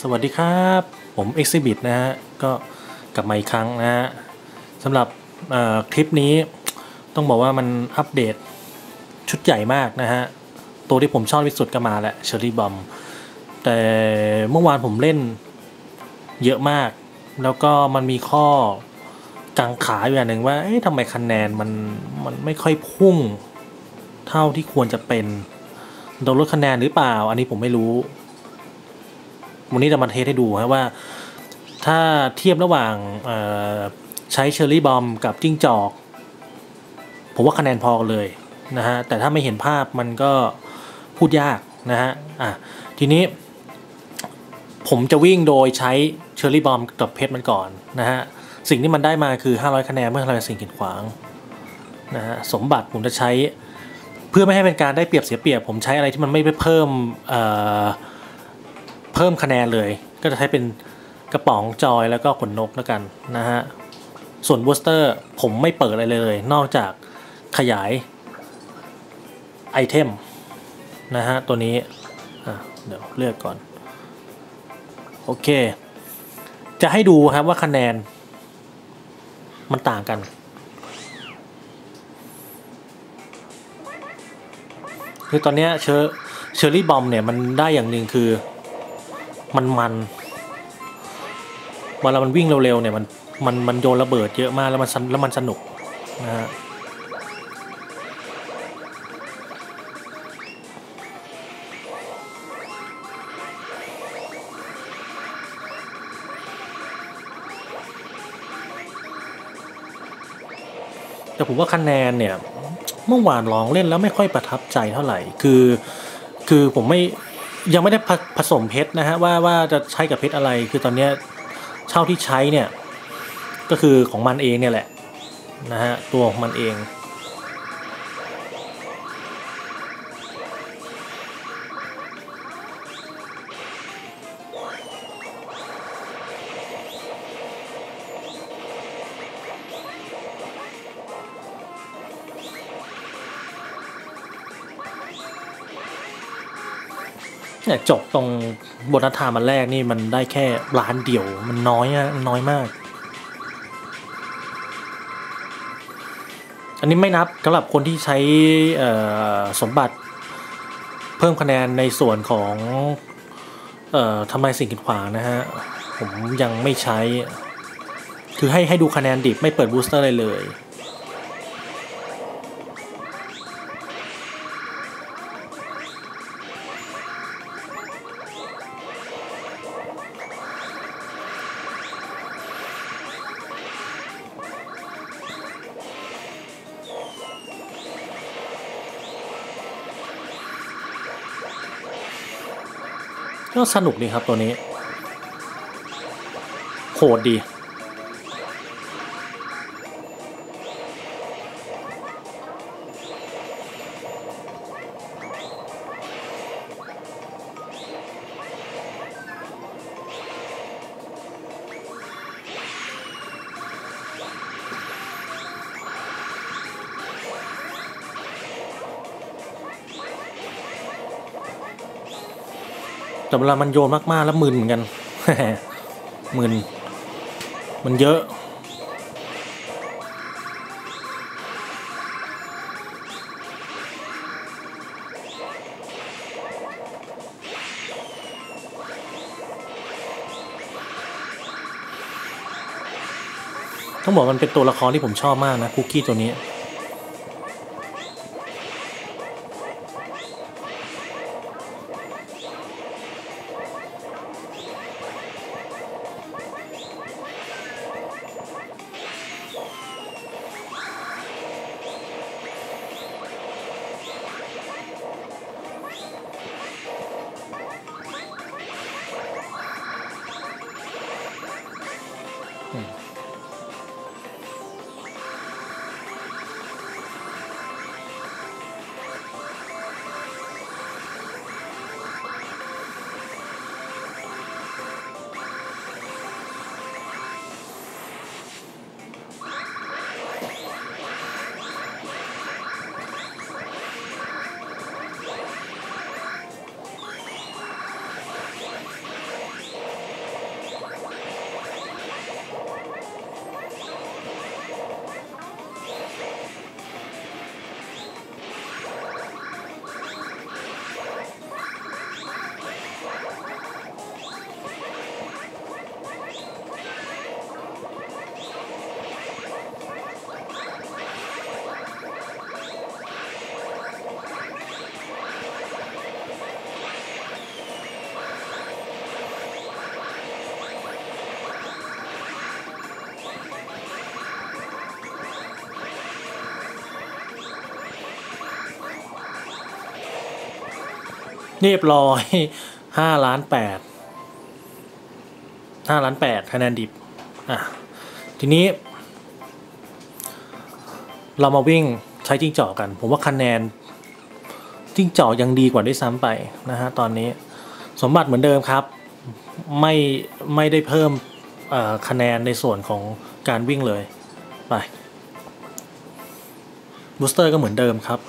สวัสดีครับ ผม Exhibit นะฮะ ก็กลับมาอีกครั้งนะฮะสำหรับคลิปนี้ต้องบอกว่ามันอัปเดตชุดใหญ่มากนะฮะ ตัวที่ผมชอบที่สุดก็มาแหละเชอรี่บอมแต่เมื่อวานผมเล่นเยอะมาก แล้วก็มันมีข้อกังขาอยู่อย่างหนึ่งว่า เอ๊ะทำไมคะแนนมันมันไม่ค่อยพุ่ง เท่าที่ควรจะเป็นโดนลดคะแนนหรือเปล่า อันนี้ผมไม่รู้ วันนี้จะมาเทสให้ดูฮะว่า ถ้าเทียบระหว่างใช้เชอร์รี่บอมกับจิ้งจอก ผมว่าคะแนนพอเลยนะฮะแต่ถ้าไม่เห็นภาพมันก็พูดยากนะฮะอะทีนี้ ผมจะวิ่งโดยใช้เชอร์รี่บอมกับเพชรมันก่อนนะฮะสิ่งที่มันได้มาคือ 500 คะแนนเมื่อทำลายสิ่งกีดขวางนะฮะสมบัติผมจะใช้เพื่อไม่ให้เป็นการได้เปรียบเสียเปรียบ ผมใช้อะไรที่มันไม่ไปเพิ่มเอ่อ พิ่มคะแนนเลย ก็จะใช้เป็นกระป๋องจอยแล้วก็ขนนกแล้วกันนะฮะ ส่วนบูสเตอร์ผมไม่เปิดอะไรเลย นอกจากขยายไอเทมนะฮะ ตัวนี้เดี๋ยวเลือกก่อน โอเค จะให้ดูครับว่าคะแนน มันต่างกัน คือตอนนี้เชอร์เชอร์รี่บอมเนี่ย มันได้อย่างหนึ่งคือ มันมันเวลามันวิ่งเร็วๆเนี่ยมันมันมันโยนระเบิดเยอะมากแล้วมันแล้วมันสนุกนะฮะแต่ผมว่าคะแนนเนี่ย เมื่อวานลองเล่นแล้วไม่ค่อยประทับใจเท่าไหร่ คือ คือผมไม่ ยังไม่ได้ผสมเพชรนะฮะว่าว่าจะใช้กับเพชรอะไร คือตอนเนี้ยเช่าที่ใช้เนี่ยก็คือของมันเองเนี่ยแหละนะฮะตัวของมันเอง เนี่ยจบตรงบทนัทามันแรกนี่มันได้แค่ล้านเดียวมันน้อยอะน้อยมาก อันนี้ไม่นับสำหรับคนที่ใช้สมบัติเพิ่มคะแนนในส่วนของเอ่อทำลายสิ่งกีดขวางนะฮะ ผมยังไม่ใช้ คือให้ให้ดูคะแนนดิบไม่เปิดบูสเตอร์เลยเลย ก็สนุกดีครับตัวนี้ โหดดี แต่เวลามันโยนมากๆแล้วมึนเหมือนกันมึนมันเยอะต้องบอกมันเป็นตัวละครที่ผมชอบมากนะคุกกี้ตัวนี้ เรียบร้อยห้าล้านแปดห้าล้านแปดคะแนนดิบอะทีนี้ เรามาวิ่งใช้จิ้งจอกกัน ผมว่าคะแนนจิ้งจอกยังดีกว่าด้วยซ้ำไปนะฮะตอนนี้สมบัติเหมือนเดิมครับ ไม่ไม่ได้เพิ่มคะแนนในส่วนของการวิ่งเลย ไปบูสเตอร์ก็เหมือนเดิมครับ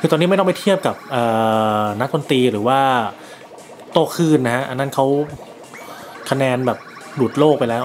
คือตอนนี้ไม่ต้องไปเทียบกับนักดนตรีหรือว่าโตคืนนะฮะ อันนั้นเขาคะแนนแบบหลุดโลกไปแล้ว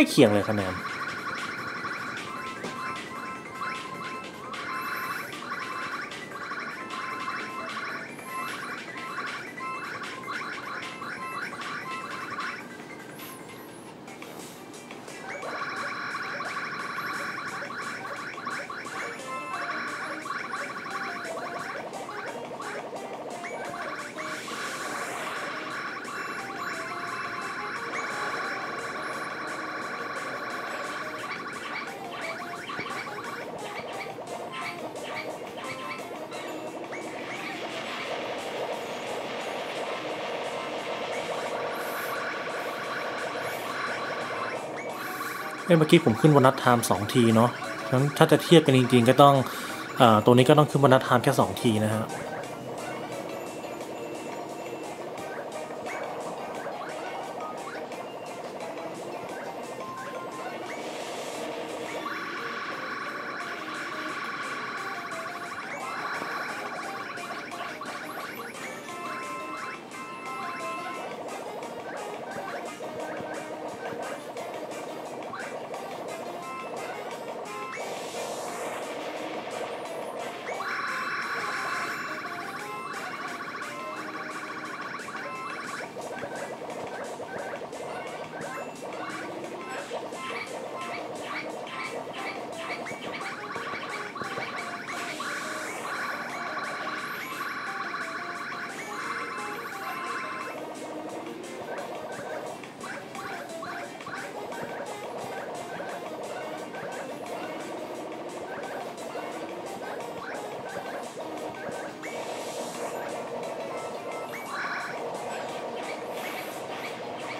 ล้เคียงเลยคะแนน เมื่อกี้ผมขึ้นวันนัดไทม์สองทีเนาะงั้นถ้าจะเทียบกันจริงๆ ก็ต้องอตัวนี้ก็ต้องขึ้นวันนัดไทม์แค่สองทีนะฮะ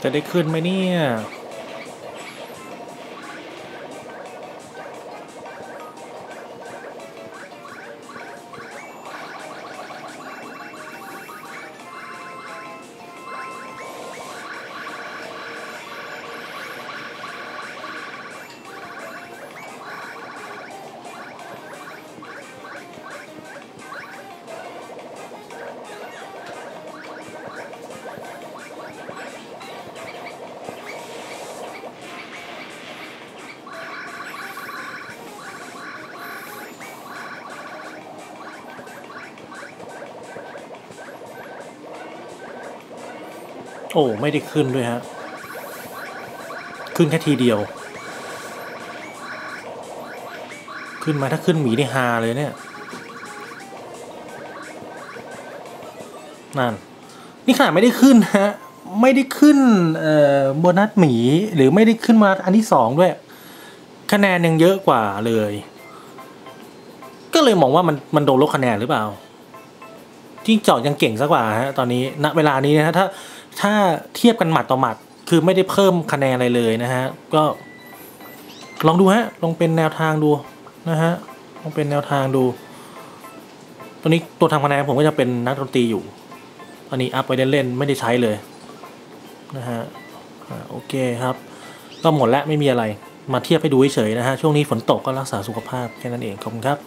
จะได้ขึ้นไหมเนี่ย โอ้ไม่ได้ขึ้นด้วยฮะ ขึ้นแค่ทีเดียว ขึ้นมาถ้าขึ้นหมีได้ฮาเลยเนี่ย นั่น นี่ขนาดไม่ได้ขึ้นฮะ ไม่ได้ขึ้นเอ่อโบนัสหมีหรือไม่ได้ขึ้นมาอันที่สองด้วย คะแนนยังเยอะกว่าเลย ก็เลยมองว่ามันมันโดนลดคะแนนหรือเปล่าจิ้งจอกยังเก่งซะกว่าฮะตอนนี้ณเวลานี้นะฮะถ้า ถ้าเทียบกันหมัดต่อหมัด คือไม่ได้เพิ่มคะแนนอะไรเลยนะฮะ ก็ลองดูฮะ ลองเป็นแนวทางดูนะฮะ ลองเป็นแนวทางดู ตอนนี้ตัวทำคะแนนผมก็จะเป็นนักดนตรีอยู่ตอนนี้อัพไปเล่นๆไม่ได้ใช้เลยนะฮะโอเคครับ ก็หมดแล้วไม่มีอะไร มาเทียบให้ดูเฉยๆนะฮะ ช่วงนี้ฝนตกก็รักษาสุขภาพแค่นั้นเอง ขอบคุณครับ